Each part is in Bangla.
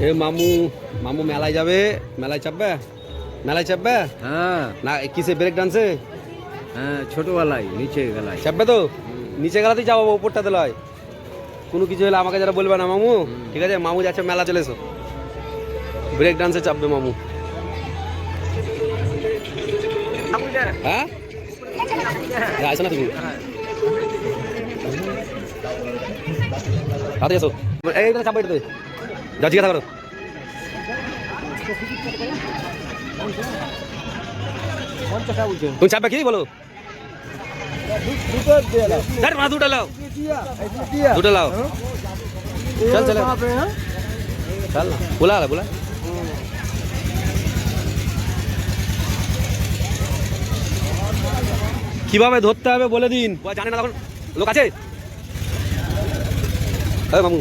এ মামু মামু মেলায় যাবে মেলায় চাপবে? মেলায় চাপবে? হ্যাঁ। না কিসে ব্রেক ডান্সে হ্যাঁ ছোটবেলায় নিচে গেলায়। চাপবে তো? নিচে গেলাতেই যাব উপরটাতে লয়। কোনো কিছু হলে আমাকে যারা বলবে না মামু। ঠিক আছে মামু যাচ্ছে মেলা চলে এসো। ব্রেক ডান্সে চাপবে মামু। হ্যাঁ? আসো না তুমি। হাতে এসো এই এটা চাপবে এটাতে যাচ্ছি কথা করো। তুমি চাপবে কি? বলো। লাও লাও কীভাবে ধরতে হবে বলে দিন। জানে না, তখন লোক আছে? মামু।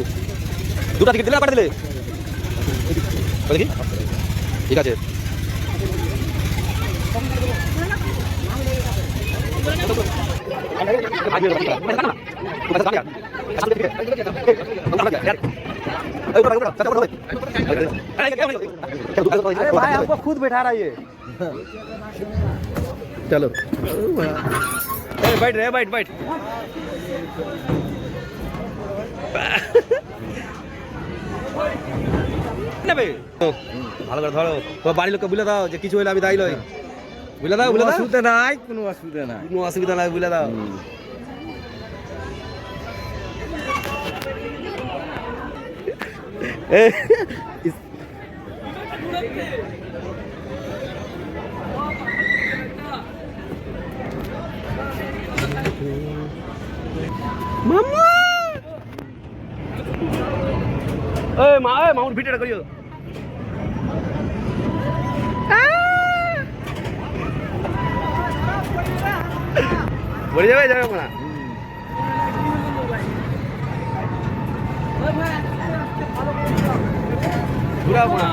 দুটা টিকিট দিলে না পাঠিয়ে দিলে ওই দেখি ঠিক আছে अरे भाई हमको खुद बैठा रहा है चलो ए, बैठ रे बैठ बैठ নেবে? ভালো করে ধরো। তোমার বাড়ির লোককে বুঝলে দাও যে কিছু হলে আমি দায়ী নই বুঝলে দাও দাও। অসুবিধা নাই কোনো অসুবিধা নাই। কোনো অসুবিধা নাই বুঝলে দাও। মামা এই মা এই মামুর ভিডিওটা করিও। বলে যাবে যাবে না ঘুরাবো না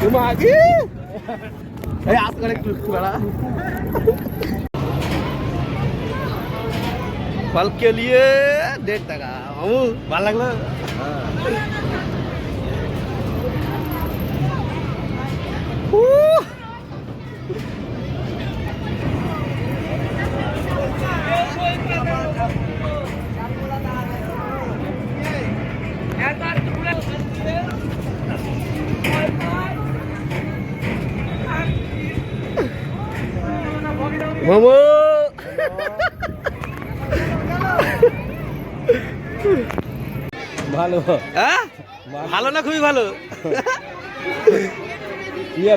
তোমা আগে এই একটু একটু বেড়া फल के लिए डेढ़ टका बाबू भाल लगल Vamos! ভালো। হ্যাঁ? ভালো। না খুবই ভালো। ইয়ে